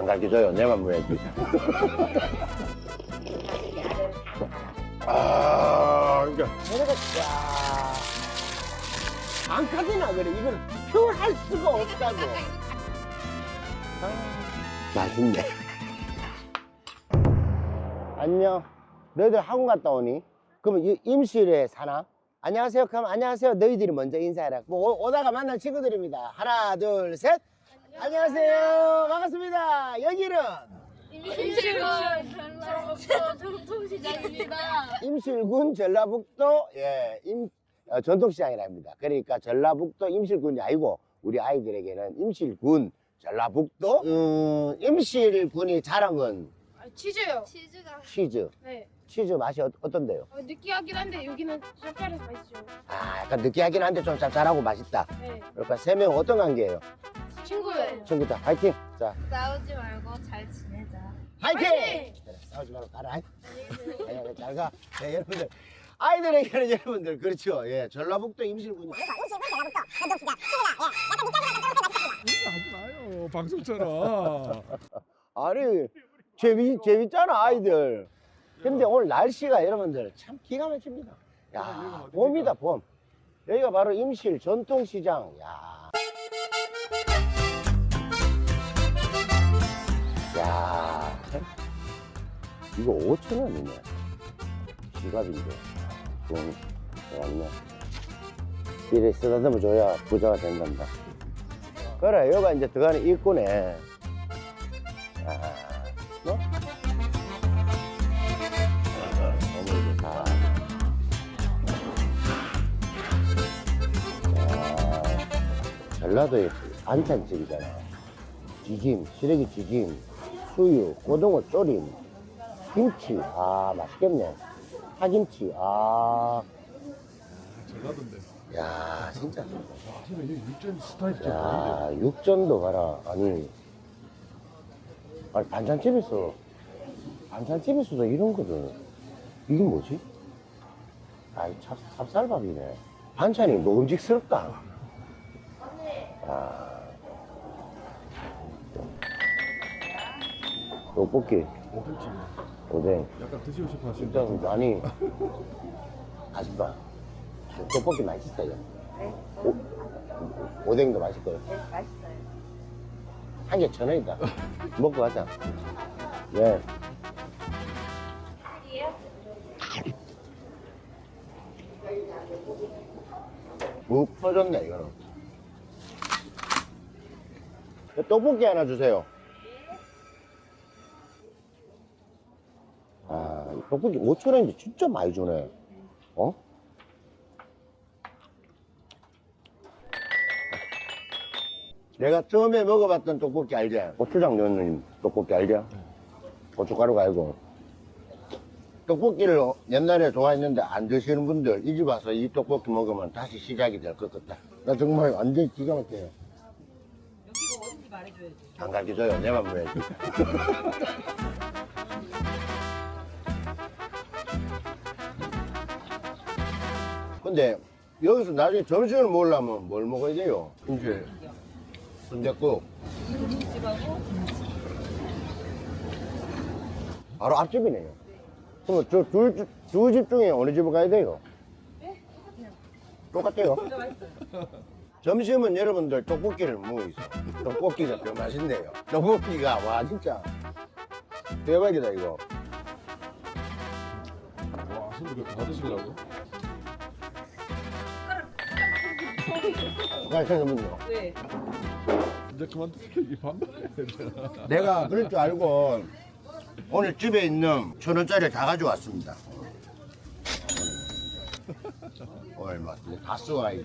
안 가르쳐줘요. 내만 먹어야지. 아, 그러니까. 야. 안 가지나, 그래. 이걸 표현할 수가 없다고. 아, 맛있네. 안녕. 너희들 학원 갔다 오니? 그러면 이 임실에 사나? 안녕하세요. 그럼 안녕하세요. 너희들이 먼저 인사해라. 뭐 오- 오다가 만난 친구들입니다. 하나, 둘, 셋. 안녕하세요. 반갑습니다. 여기는 임실군 전북도 전통시장입니다. 임실군 전라북도 예, 임 어, 전통시장이랍니다. 그러니까 전라북도 임실군이 아니고 우리 아이들에게는 임실군 전라북도 음, 임실군이 자랑은 아, 치즈요. 치즈가. 치즈. 네. 치즈 맛이 어, 어떤데요? 어, 느끼하긴 한데 여기는 짭짤해서 맛있죠. 아, 약간 느끼하긴 한데 좀 짭짤하고 맛있다. 네. 그러니까 세 명 어떤 관계예요? 친구요. 친구들 화이팅! 자, 싸우지 말고 잘 지내자. 화이팅! 그래, 싸우지 말고 가라. 아니, 잘 가. 네, 여러분들. 아이들에게는 여러분들, 그렇죠. 예, 전라북도 임실군이. 하지 마요 방송처럼 아니, 재미, 재밌잖아, 아이들. 근데 오늘 날씨가 여러분들 참 기가 막힙니다. 야, 봄이다, 봄. 여기가 바로 임실 전통시장. 야. 야, 참. 이거 5천원이네. 지갑인데. 돈, 좋았네. 이래 쓰다듬어 줘야 부자가 된단다. 그래, 여기가 이제 들어가는 입구네. 아, 전라도의 반찬집이잖아. 튀김, 시래기 튀김, 수유, 고등어 조림, 김치, 아, 맛있겠네. 파김치, 아, 전라도인데 야, 진짜. 저는 이 육전 스타일이 좀 야, 다른데 육전도 봐라. 아니, 아니 반찬집에서, 반찬집에서도 이런 거든. 이게 뭐지? 아이, 찹, 찹쌀밥이네. 반찬이 먹음직스럽다. 야. 떡볶이, 오김치 오뎅. 약간 드시고 싶어 하시는 진짜 많이, 아줌마. 떡볶이 맛있어요. 오, 오뎅도 맛있고요. 네, 맛있어요. 한 개 천 원이다. 먹고 가자. 네. 묵 퍼졌네, 이거는. 떡볶이 하나 주세요. 아, 이 떡볶이 5천원인데 진짜 많이 주네. 어? 내가 처음에 먹어봤던 떡볶이 알지? 고추장 넣는 떡볶이 알지? 고춧가루가 아니고. 떡볶이를 옛날에 좋아했는데 안 드시는 분들 이 집 와서 이 떡볶이 먹으면 다시 시작이 될 것 같다. 나 정말 완전 기가 막혀요. 여기가 어딘지 말해줘야지. 안 가르쳐줘요. 내만 먹어야지. 근데 여기서 나중에 점심을 먹으려면 뭘 먹어야 돼요? 김치. 순댓국. 바로 앞집이네요. 그러면 저두 집 중에 어느 집을 가야 돼요? 똑같아요. 점심은 여러분들 떡볶이를 먹고 있어. 떡볶이가 더 맛있네요. 떡볶이가 와 진짜 대박이다 이거. 와 손도 다 드시려고 잠깐만요. 이제 그만 드세요 이 반말 내가 그럴 줄 알고 오늘 집에 있는 천 원짜리 다 가져왔습니다. 얼마? 다 써와야지.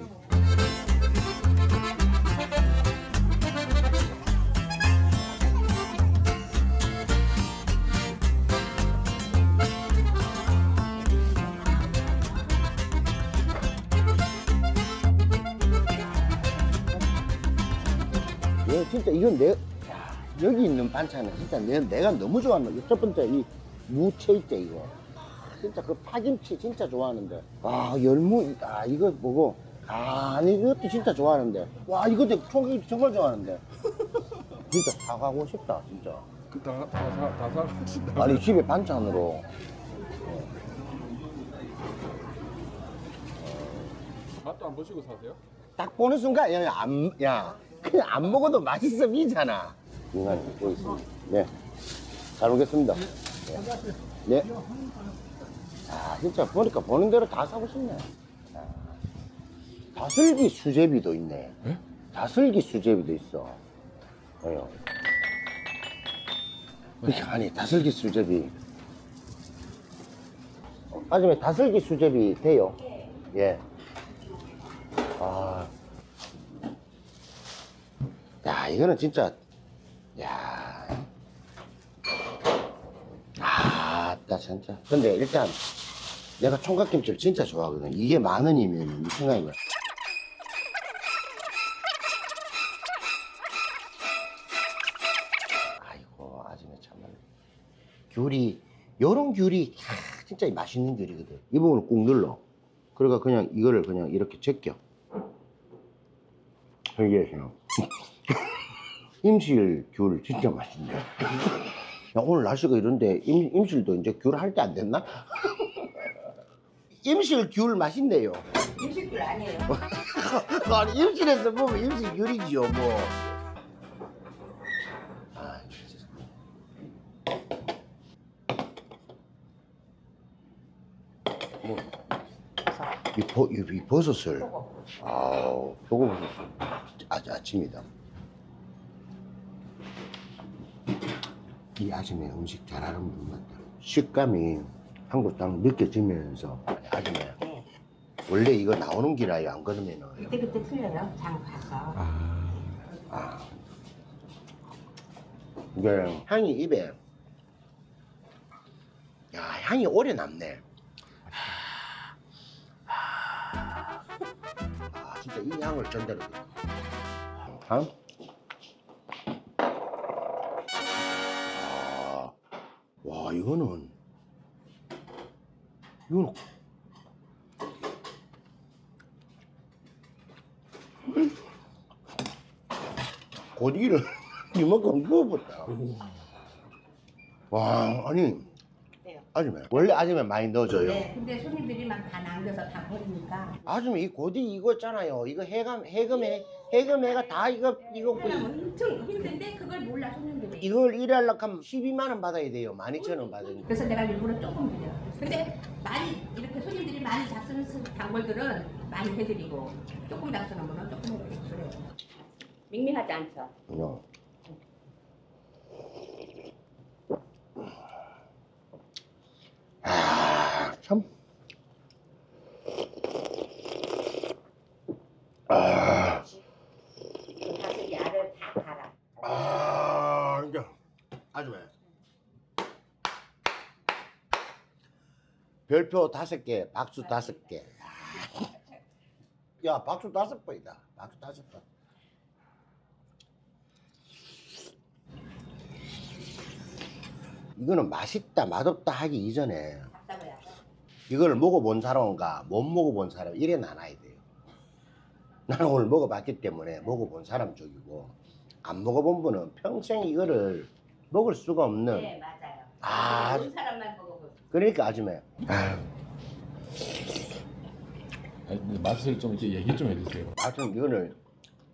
이거 진짜 이건 내 야, 여기 있는 반찬은 진짜 내, 내가 너무 좋아하는 거. 첫 번째 이 무채 있대 이거. 진짜 그 파김치 진짜 좋아하는데. 와 열무 아 이거 보고 아 이것도 진짜 좋아하는데. 와 이것도 총각이 정말 좋아하는데. 진짜 사가고 싶다 진짜 그다다다 훨씬 나. 아니 집에 반찬으로 맛도 안 보시고 사세요? 딱 보는 순간 야, 안, 야 그냥 안 먹어도 맛있어 보이잖아 인간 듣고 있습니다 네잘 먹겠습니다 네. 네. 아 진짜 보니까 보는 대로 다 사고 싶네 아, 다슬기 수제비도 있네 예? 다슬기 수제비도 있어 어여 이게 아니 다슬기 수제비 어, 아줌마 다슬기 수제비 돼요? 예. 아. 야, 이거는 진짜, 야. 아, 나 진짜. 근데 일단, 내가 총각김치를 진짜 좋아하거든. 이게 만 원이면 이 생각이 나. 아 귤이, 요런 귤이, 캬, 진짜 맛있는 귤이거든. 이 부분을 꾹 눌러. 그러니까 그냥 이거를 그냥 이렇게 제껴. 그냥 임실 귤 진짜 맛있네. 야, 오늘 날씨가 이런데 임, 임실도 이제 귤 할 때 안 됐나? 임실 귤 맛있네요. 음식들 아니에요. 아니, 임실에서 보면 임실 귤이지요, 뭐. 아, 진짜. 뭐, 이, 버, 이, 이 버섯을. 아우, 요거 버섯. 아, 아침이다. 이 아줌마 음식 잘하는 분 같다. 식감이 한국 딱 느껴지면서 아줌마 원래 이거 나오는 기라요 안 그러면은 그때 그때 틀려요. 장 봐서. 아 이게 향이 입에 야 향이 오래 남네. 진짜 이 향을 전달해. 다음. 아, 와 이거는 이거는 고디를 이만큼 부어봤다. 와 아니. 아줌마 원래 아줌마 많이 넣어줘요. 네, 근데 손님들이 막 다 남겨서 다 버리니까. 아줌마 이 고디 이거 있잖아요. 이거 해감 해금해 해금해가 다 이거 이거 그냥 엄청 힘든데 그걸 몰라 손님들이. 이걸 일하려고 하면 12만 원 받아야 돼요. 12,000원 받으니까. 그래서 내가 일부러 조금 드려. 근데 많이 이렇게 손님들이 많이 잡수는 단골들은 많이 해드리고 조금 잡수는 분은 조금 해드리고 그래요. 밍밍하지 않죠? 그 아, 사실 야를 다 갈아. 아, 이제 아주 왜. 별표 다섯 개, 박수 다섯 개. 야, 박수 다섯 번이다. 박수 다섯 번. 이거는 맛있다, 맛없다 하기 이전에. 이걸 먹어본 사람과 못 먹어본 사람 이래 나눠야 돼요. 나는 오늘 먹어봤기 때문에 먹어본 사람 쪽이고 안 먹어본 분은 평생 이거를 먹을 수가 없는 네, 맞아요. 아. 좋은 사람만 먹어보세요. 그러니까 아줌마 아유, 아니, 근데 맛을 좀 이렇게 얘기 좀 해주세요. 하여튼 이거는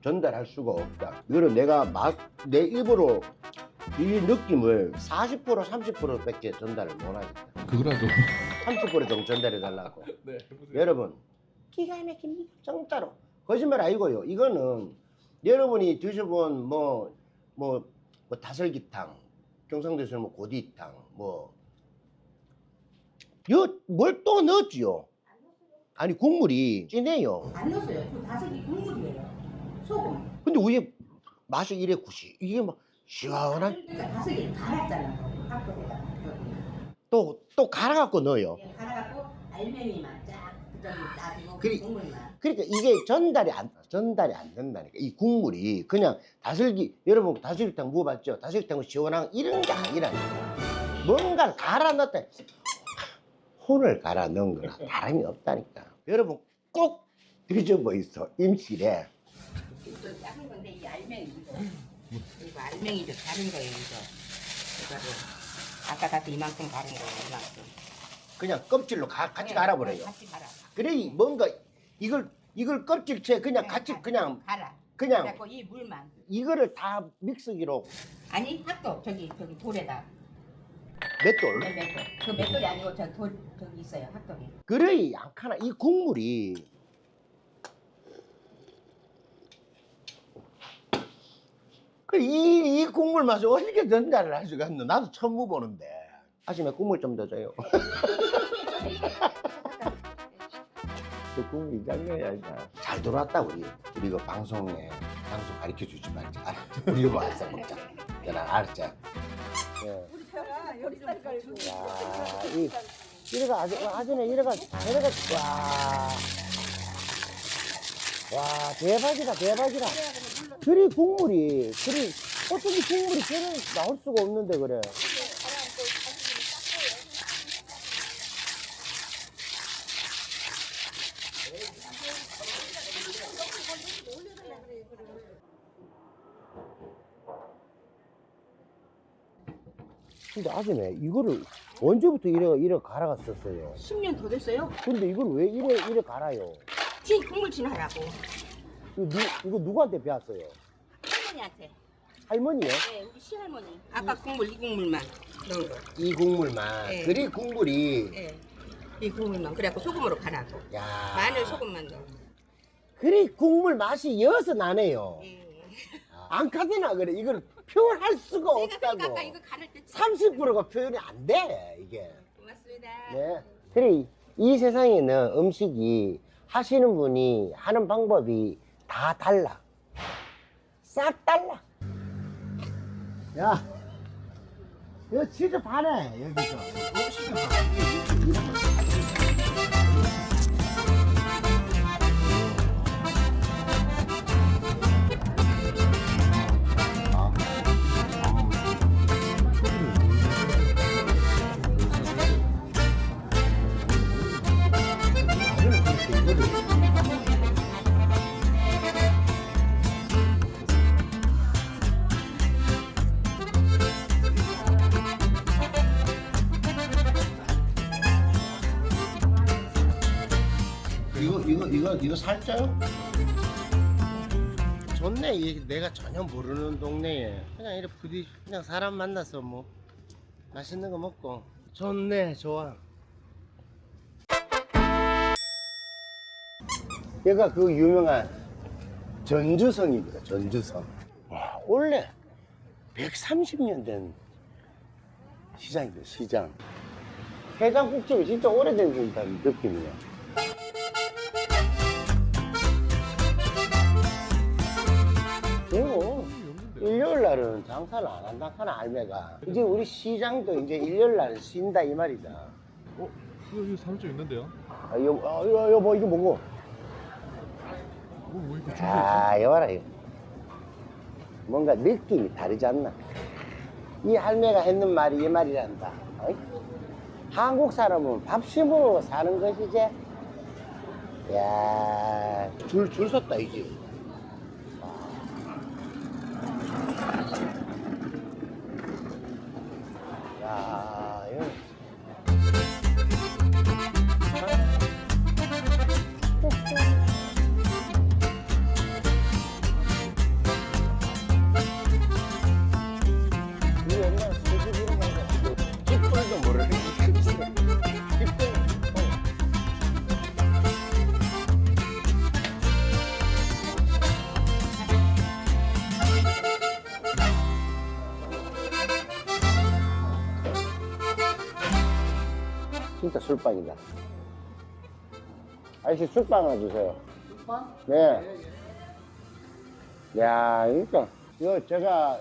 전달할 수가 없다. 이거는 내가 맛, 내 입으로 이 느낌을 40% 30%밖에 전달을 못하겠다. 그거라도. 30% 정도 전달해 달라고. 네. 해보세요. 여러분 기가 막힙니다 진짜로 거짓말 아니고요 이거는 여러분이 드셔본 뭐 뭐 뭐 다슬기탕 경상도에서는 뭐 고디탕 뭐 뭘 또 넣었지요 아니 국물이 진해요 안 넣었어요. 그 다슬기 국물이에요. 소금. 근데 왜 맛이 이래 구시 이게 막 시원한 그러니까 다슬기를 갈았잖아. 핫도그에다가. 또 또 갈아갖고 넣어요 예, 갈아갖고 알맹이만 쫙 그리-. 그러니까 이게 전달이 안 전달이 안 된다니까 이 국물이 그냥 다슬기 여러분 다슬기탕 먹어봤죠? 다슬기탕은 시원한 이런 게 아니라니까 뭔가 갈아 넣었다 혼을 갈아 넣은 거나 다름이 없다니까 여러분 꼭 드셔보이소 임실에 또 작은 건데 이 알맹이 이거. 이거 알맹이도 다른 거예요 이거. 이거를 아까 같이 이만큼 가른 거예요 이만큼. 그냥 껍질로 가- 같이 네, 갈아버려요. 같이 갈아. 그래 뭔가 이걸 이걸 껍질째 그냥 같이 가- 그냥 갈아. 그냥 그래갖고 이 물만. 이거를 다 믹서기로 아니 핫도 저기 저기 돌에다. 맷돌. 네, 맷돌. 그 맷돌이 아니고 저 돌 저기 있어요 핫도기. 그래 양카나 이 국물이 그이 이 국물 맛이 어떻게 전달을 할 수가 있노? 나도 처음 먹어보는데 아침에 국물 좀 더 줘요. 그 국물이 장난이 아니다. 잘 돌아왔다 우리. 우리 이거 방송에 방송 가르쳐 주지 말자. 알아? 우리 이거 알았어 먹자. 내가 알았지. 예. 우리 제가 요리살 깔고 야, 이 이래가 아주 아주네 이래가 이래가 와. 와 대박이다 대박이다. 그리 국물이 그리 어떻게 국물이 저래 나올 수가 없는데 그래. 근데 아줌에 이거를 언제부터 이래 이래 갈아갔었어요? 10년 더 됐어요. 근데 이걸 왜 이래 이래 갈아요? 진 국물 진하라고. 이거, 누, 이거 누구한테 배웠어요? 할머니한테. 할머니요? 네, 우리 시할머니. 아까 국물 이 국물만 넣은 거. 이 국물만. 네. 그리 국물이. 네. 이 국물만. 그래갖고 소금으로 갈아고. 야. 마늘 소금만 넣어. 그리 국물 맛이 여서 나네요. 예. 안 가되나 그래. 이걸 표현할 수가 내가 그러니까 없다고. 아까 이거 갈을 때 30%가 표현이 안 돼. 이게. 고맙습니다. 네. 그래 이 세상에는 음식이 하시는 분이 하는 방법이 다 달라. 싹 달라. 야, 이거 진짜 반해 여기서. 음식이 반 이거 살쪄요? 좋네. 이 내가 전혀 모르는 동네에 그냥 이렇게 부디 그냥 사람 만나서 뭐 맛있는 거 먹고 좋네. 좋아. 얘가 그 유명한 전주성입니다. 전주성. 와, 원래 130년 된 시장입니다. 시장. 해장국집이 진짜 오래된 듯한 느낌이에요. 날은 장사를 안 한다 하나 알매가 이제 우리 시장도 이제 일요일 날은 쉰다 이 말이다 어? 이거 이거 사람 좀 있는데요? 아 이거 아, 이거 여보 이거 뭐고 뭐, 뭐 이렇게 줄서 있지? 아 여봐라 이거 뭔가 느낌이 다르지 않나 이 할매가 했는 말이 이 말이란다 어이? 한국 사람은 밥심으로 사는 것이지 야줄 줄 섰다 이제 진짜 술빵이다. 아저씨 술빵 하나 주세요. 술빵? 네. 야, 그러니까 이거 제가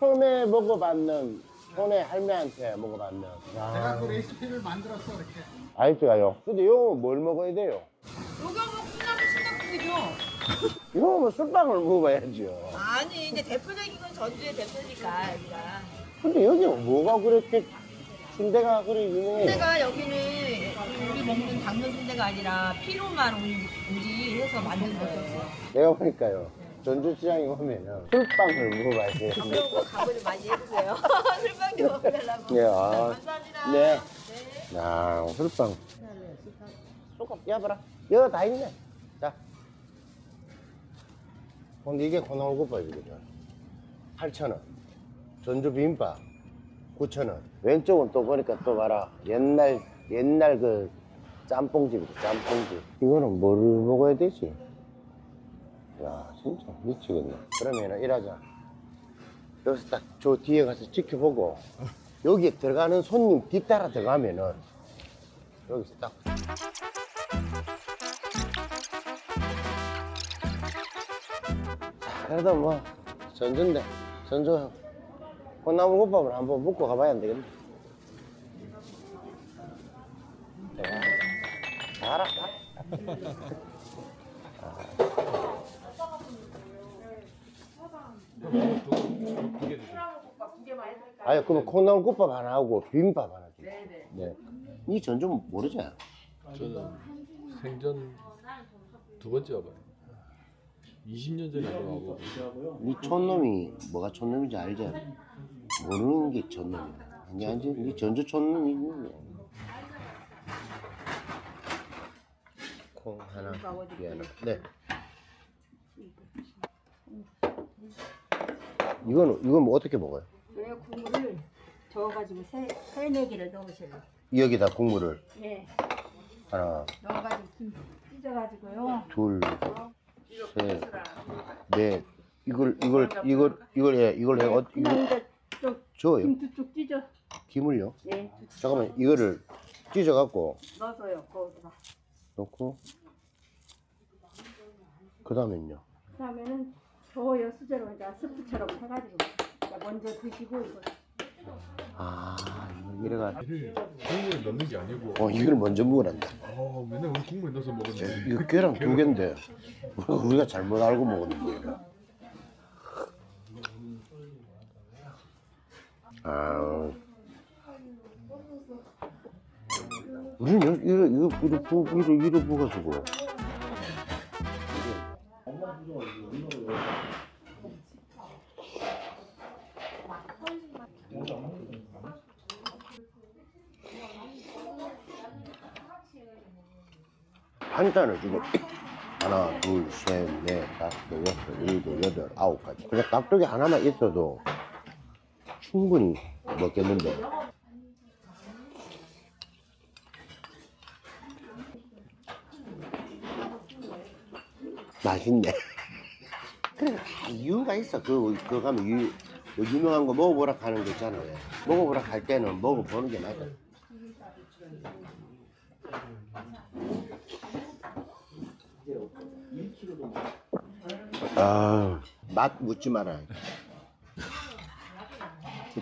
처음에 먹어봤는 손에 할매한테 먹어봤는. 내가 그 레시피를 만들었어 이렇게. 알지가요. 근데 이거 뭘 먹어야 돼요? 요거 먹으면 신학국이죠 이거 뭐 술빵을 먹어봐야죠. 아니 이제 대표적인 건 전주의 대표니까 여기가 근데 여기는 뭐가 그렇게 순대가 그래 유명해요? 순대가 여기는 우리 먹는 당면 순대가 아니라 피로만 우리 해서 만든 거예요 내가 보니까요. 전주시장에 오면은 술빵을 먹어봐야 돼요. 거 각오를 많이 해주세요. 술빵 좀 먹으려고. 네, 아, 감사합니다. 네. 야, 술빵. 조금 껴봐라. 여기 다 있네. 자. 근데 이게 콩나물국밥이거든. 8,000원. 전주 비빔밥 9,000원. 왼쪽은 또 보니까 또 봐라. 옛날, 옛날 그 짬뽕집이다, 짬뽕집. 이거는 뭐를 먹어야 되지? 야, 진짜 미치겠네. 그러면은 이러자. 여기서 딱 저 뒤에 가서 지켜보고 여기 에 들어가는 손님 뒤따라 들어가면은 여기서 딱 자, 그래도 뭐 전주인데 전주 콩나물국밥을 한번 먹고 가봐야 안 되겠네 내가 알아 주세요. 아니 그러면 콩나물국밥 하나 하고 비빔밥 하나 줘 네네 이 전주 모르지? 저는 생전 두 번째 와봐요. 20년 전에 와보고 니 촌놈이 뭐가 촌놈인지 알지? 모르는 게 촌놈이야. 아니 아니 니 전주 촌놈이 콩 하나, 이 하나. 네. 이거는 이건 뭐 어떻게 먹어요? 왜 국물을 저어가지고 세, 세네기를 넣으셔요. 여기다 국물을 네. 하나, 넣어가지고 김 찢어가지고요. 둘, 셋, 넷. 이걸 이걸 이걸 이걸 해 이걸 해 어, 이거 김도 쭉 찢어. 김을요? 네. 잠깐만 이거를 찢어 갖고 넣어서요. 거기다가. 넣고 그 다음엔요. 그다음에는 저어요 수저로 이제 스프처럼 해가지고 이제 먼저 드시고 이거 아 이거 이래가 이를 국물에 넣는 게 아니고 어 이걸 먼저 먹으란다. 어, 맨날 우리 국물에 넣어서 먹었는데 이거 계란 두 개인데 우리가 잘못 알고 먹었는 거예요. 아 우리는 여- 이거 이거 이거 부 이거 이거 부가지고. 한 잔을 주고. 하나 둘 셋 넷 다섯 여섯 일곱 여덟 아홉 가지. 그냥 깍두기 하나만 있어도 충분히 먹겠는데. 맛있네. 그래 다 이유가 있어. 그, 그 가면 유, 그 유명한 거 먹어보라 하는 거 있잖아요. 먹어보라 할 때는 먹어보는 게 맞아. 아, 맛 묻지 마라.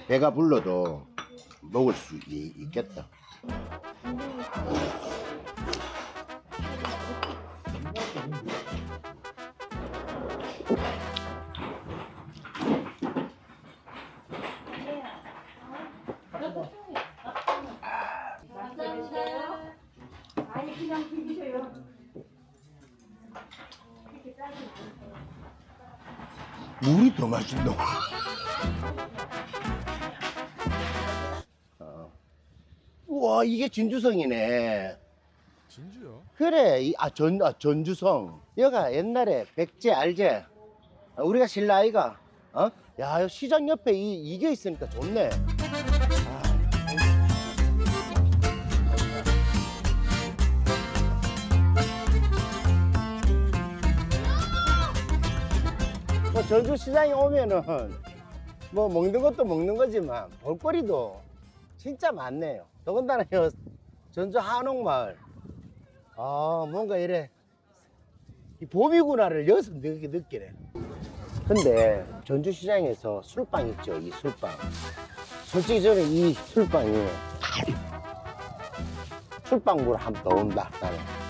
배가 불러도 먹을 수 이- 있겠다. 물이 더 맛있노. 이게 진주성이네. 진주요? 그래, 이- 아, 전, 아, 전주성. 여가 옛날에 백제 알제. 아, 우리가 신라 아이가. 어? 야, 시장 옆에 이, 이게 있으니까 좋네. 뭐 전주 시장에 오면은 뭐 먹는 것도 먹는 거지만 볼거리도 진짜 많네요. 더군다나 요 전주 한옥마을 아 뭔가 이래 이 봄이구나를 여기서 느끼, 느끼네. 근데 전주 시장에서 술빵 있죠 이 술빵. 솔직히 저는 이 술빵이 술빵물 한번 더 온다 나는.